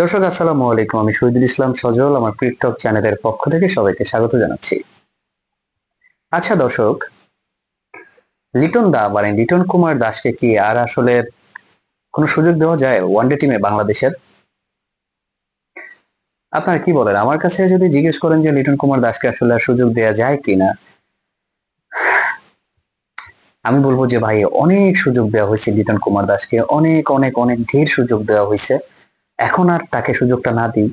দর্শক, আসসালামু আলাইকুম। আমি শহীদুল ইসলাম সজল, আমার টিকটক চ্যানেলের পক্ষ থেকে সবাইকে স্বাগত জানাচ্ছি। আচ্ছা দর্শক, লিটন দা মানে লিটন কুমার দাসকে কি আর আসলে কোনো সুযোগ দেওয়া যায় ওয়ানডে টিমে বাংলাদেশের? আপনারা কি বলেন? আমার কাছে যদি জিজ্ঞেস করেন যে লিটন কুমার দাসকে আসলে সুযোগ দেওয়া যায় কিনা, আমি বলব যে ভাই, অনেক সুযোগ দেওয়া হয়েছে লিটন কুমার দাসকে। অনেক অনেক অনেক ঢের সুযোগ দেওয়া হয়েছে। এখন আর তাকে সুযোগটা না দিই।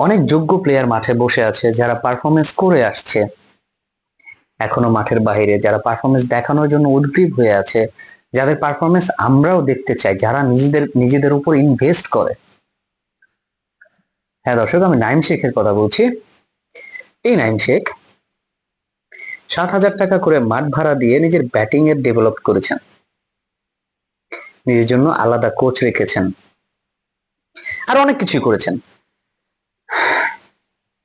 অনেক যোগ্য প্লেয়ার মাঠে বসে আছে যারা পারফরমেন্স করে আসছে। এখনও মাঠের বাইরে যারা পারফরমেন্স দেখানোর জন্য উদ্গ্রীব হয়ে আছে, যাদের পারফরমেন্স আমরাও দেখতে চাই, যারা নিজেদের নিজেদের উপর ইনভেস্ট করে। হ্যাঁ দর্শক, আমি নাইম শেখের কথা বলছি। এই নাইম শেখ সাত হাজার টাকা করে মাঠ ভাড়া দিয়ে নিজের ব্যাটিং এর ডেভেলপ করেছেন। নিজের জন্য আলাদা কোচ রেখেছেন। আর অনেক কিছুই করেছেন।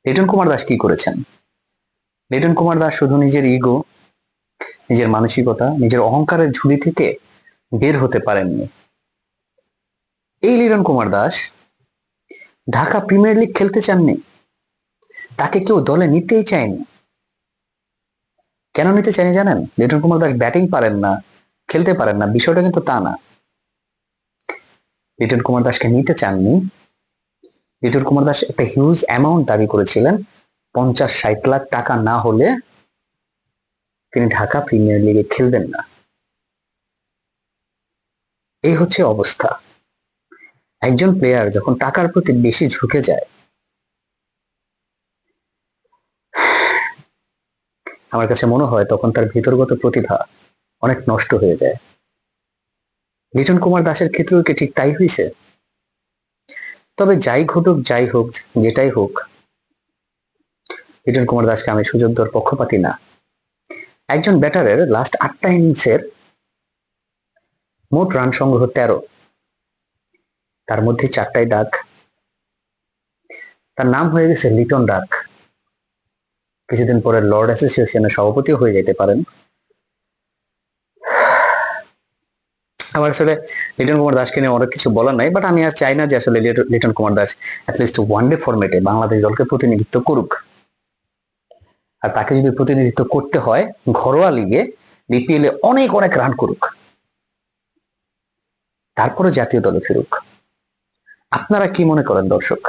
লিটন কুমার দাস কি করেছেন? লিটন কুমার দাস শুধু নিজের ইগো নিজের মানসিকতা, নিজের অহংকারের ঝুলি থেকে বের হতে পারেননি। এই লিটন কুমার দাস ঢাকা প্রিমিয়ার লিগ খেলতে চাননি। তাকে কেউ দলে নিতেই চায়নি। কেন নিতে চাইনি জানেন? লিটন কুমার দাস ব্যাটিং পারেন না, খেলতে পারেন না, বিষয়টা কিন্তু তা না। লিটন কুমার দাসকে নিতে চাননি। লিটন কুমার দাস একটা হিউজ অ্যামাউন্ট দাবি করেছিলেন, পঞ্চাশ ষাট লাখ টাকা না হলে তিনি ঢাকা প্রিমিয়ার লিগে খেলবেন না। এই হচ্ছে অবস্থা। একজন প্লেয়ার যখন টাকার প্রতি বেশি ঝুঁকে যায়, আমার কাছে মনে হয় তখন তার ভিতরগত প্রতিভা অনেক নষ্ট হয়ে যায়। লিটন কুমার দাসের ক্ষেত্রেও কি ঠিক তাই হয়েছে তবে যাই ঘটুক, যাই হোক, যেটাই হোক, লিটন কুমার দাসকে আমি সুযোগ দেওয়ার পক্ষপাতি না। একজন ব্যাটারের লাস্ট আটটা ইনিংসের মোট রান সংগ্রহ তেরো। তার মধ্যে চারটাই ডাক। তার নাম হয়ে গেছে লিটন ডাক কিছুদিন পরে লর্ড অ্যাসোসিয়েশনের সভাপতিও হয়ে যেতে পারেন। আমার আসলে লিটন কুমার দাসকে নিয়ে অনেক কিছু বলার নাই বাট আমি আর চাই না যে আসলে Liton- Kumar Das at least one day ফরম্যাটে বাংলাদেশ দলকে প্রতিনিধিত্ব করুক। আর তাকে যদি প্রতিনিধিত্ব করতে হয়, ঘরোয়া লিগে বিপিএল এ অনেক অনেক রান করুক। তারপরে জাতীয় দলে ফিরুক। আপনারা কি মনে করেন দর্শক?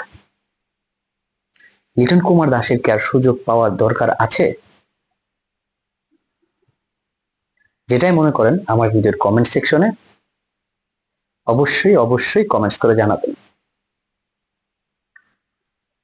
লিটন কুমার দাসের কি আর সুযোগ পাওয়ার দরকার আছে? যেটাই মনে করেন আমার ভিডিওর কমেন্ট সেকশনে অবশ্যই অবশ্যই কমেন্টস করে জানাবেন।